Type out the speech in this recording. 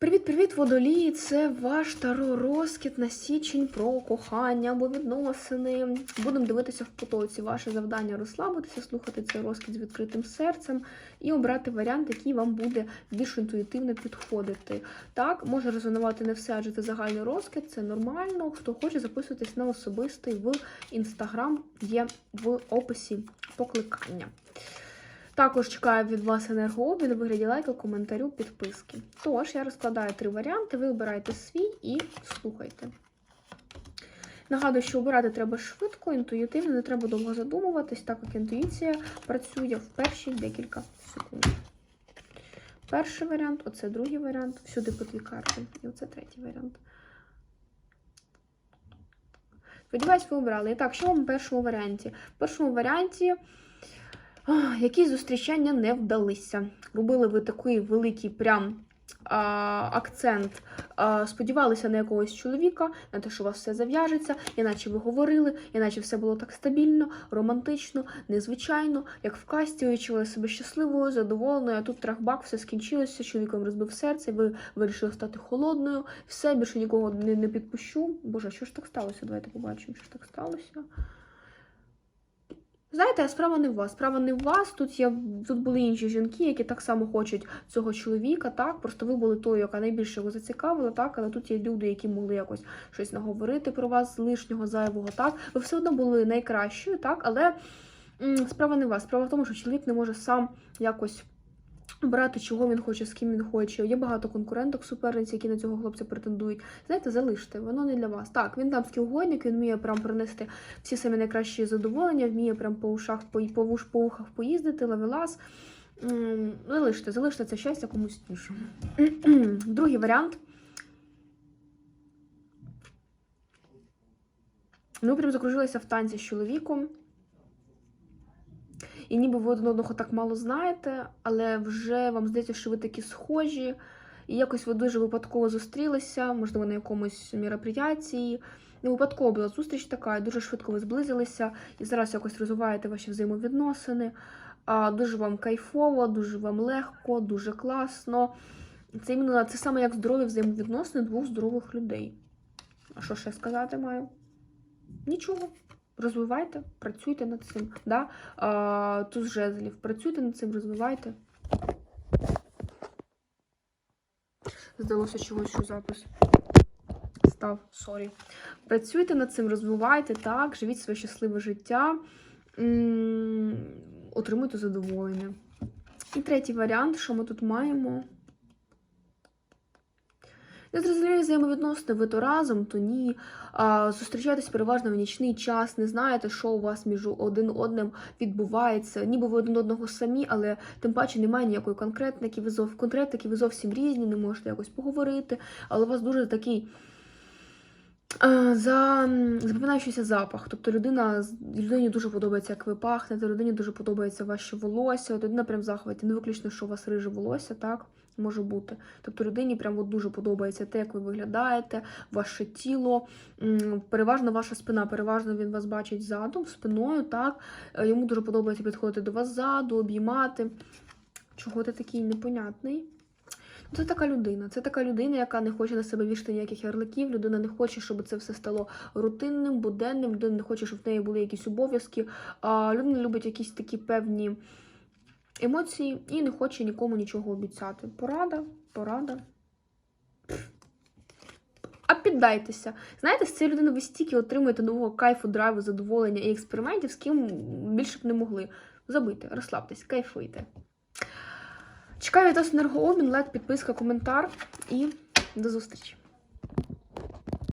Привіт-привіт, водолії! Це ваш таро розкіт на січень про кохання або відносини. Будемо дивитися в потоці. Ваше завдання розслабитися, слухати цей розкіт з відкритим серцем і обрати варіант, який вам буде більш інтуїтивно підходити. Так, може резонувати не все, адже це загальний розкид, це нормально. Хто хоче записуватись на особистий в інстаграм, є в описі покликання. Також чекаю від вас енергообмін у вигляді лайка, коментарю, підписки. Тож, я розкладаю три варіанти, ви обираєте свій і слухайте. Нагадую, що обирати треба швидко, інтуїтивно, не треба довго задумуватись, так як інтуїція працює в перші декілька секунд. Перший варіант, оце другий варіант, всюди по дві карти. І оце третій варіант. Сподіваюсь, ви обрали. І так, що вам в першому варіанті? В першому варіанті. Які зустрічання не вдалися. Робили ви такий великий прям а, акцент. А, сподівалися на якогось чоловіка, на те, що у вас все зав'яжеться, іначе ви говорили, іначе все було так стабільно, романтично, незвичайно, як в касті, ви відчували себе щасливою, задоволеною, а тут трахбак, все скінчилося, чоловіком розбив серце, ви вирішили стати холодною, все, більше нікого не, не підпущу. Боже, що ж так сталося? Давайте побачимо, що ж так сталося. Знаєте, справа не в вас. Справа не в вас. Тут є тут були інші жінки, які так само хочуть цього чоловіка, так просто ви були тою, яка найбільше його зацікавила, так, але тут є люди, які могли якось щось наговорити про вас лишнього, зайвого, так. Ви все одно були найкращою, так, але справа не в вас. Справа в тому, що чоловік не може сам якось. Брати, чого він хоче, з ким він хоче. Є багато конкуренток, суперниць, які на цього хлопця претендують. Знаєте, залиште, воно не для вас. Так, він дамський угодник, він вміє прям принести всі самі найкращі задоволення, вміє прям по ушах, по, по, вуш, по ухах поїздити, лавелас. Залиште, залиште це щастя комусь іншому. Другий варіант. Ну, прям закружилися в танці з чоловіком. І ніби ви один одного так мало знаєте, але вже вам здається, що ви такі схожі, і якось ви дуже випадково зустрілися, можливо, на якомусь мероприятії. Не випадково була зустріч така, і дуже швидко ви зблизилися, і зараз якось розвиваєте ваші взаємовідносини. А, Дуже вам кайфово, дуже вам легко, дуже класно. Це іменно це саме як здорові взаємовідносини двох здорових людей. А що ще сказати маю? Нічого. Розвивайте, працюйте над цим. Да? А, Туз жезлів. Працюйте над цим, розвивайте. Здалося чогось, що запис став. Сорі. Працюйте над цим, розвивайте так, живіть своє щасливе життя, отримуйте задоволення. І третій варіант, що ми тут маємо. Незрозумілі взаємовідносини, ви то разом, то ні. А, Зустрічаєтесь переважно в нічний час, не знаєте, що у вас між один одним відбувається. Ніби ви один одного самі, але тим паче немає ніякої конкретники, ви зов... конкретики, ви зовсім різні, не можете якось поговорити, але у вас дуже такий. За запам'ятаючийся запах. Тобто людина людині дуже подобається, як ви пахнете, людині дуже подобається ваше волосся. От людина прям захваті. Не виключно, що у вас риже волосся, так може бути. Тобто людині прям от дуже подобається те, як ви виглядаєте, ваше тіло, переважно ваша спина, переважно він вас бачить задом, спиною, так. Е, Йому дуже подобається підходити до вас ззаду, обіймати. Чого ти такий непонятний? Ну, Це така людина. Це така людина, яка не хоче на себе вішати ніяких ярликів. Людина не хоче, щоб це все стало рутинним, буденним. Людина не хоче, щоб в неї були якісь обов'язки. А людина любить якісь такі певні емоції і не хоче нікому нічого обіцяти. Порада, порада. А піддайтеся. Знаєте, з цієї людини ви стільки отримуєте нового кайфу, драйву, задоволення і експериментів, з ким більше б не могли. Забийте, розслабтесь, кайфуйте. Чекаю від вас енергообмін, лайк, підписка, коментар і до зустрічі!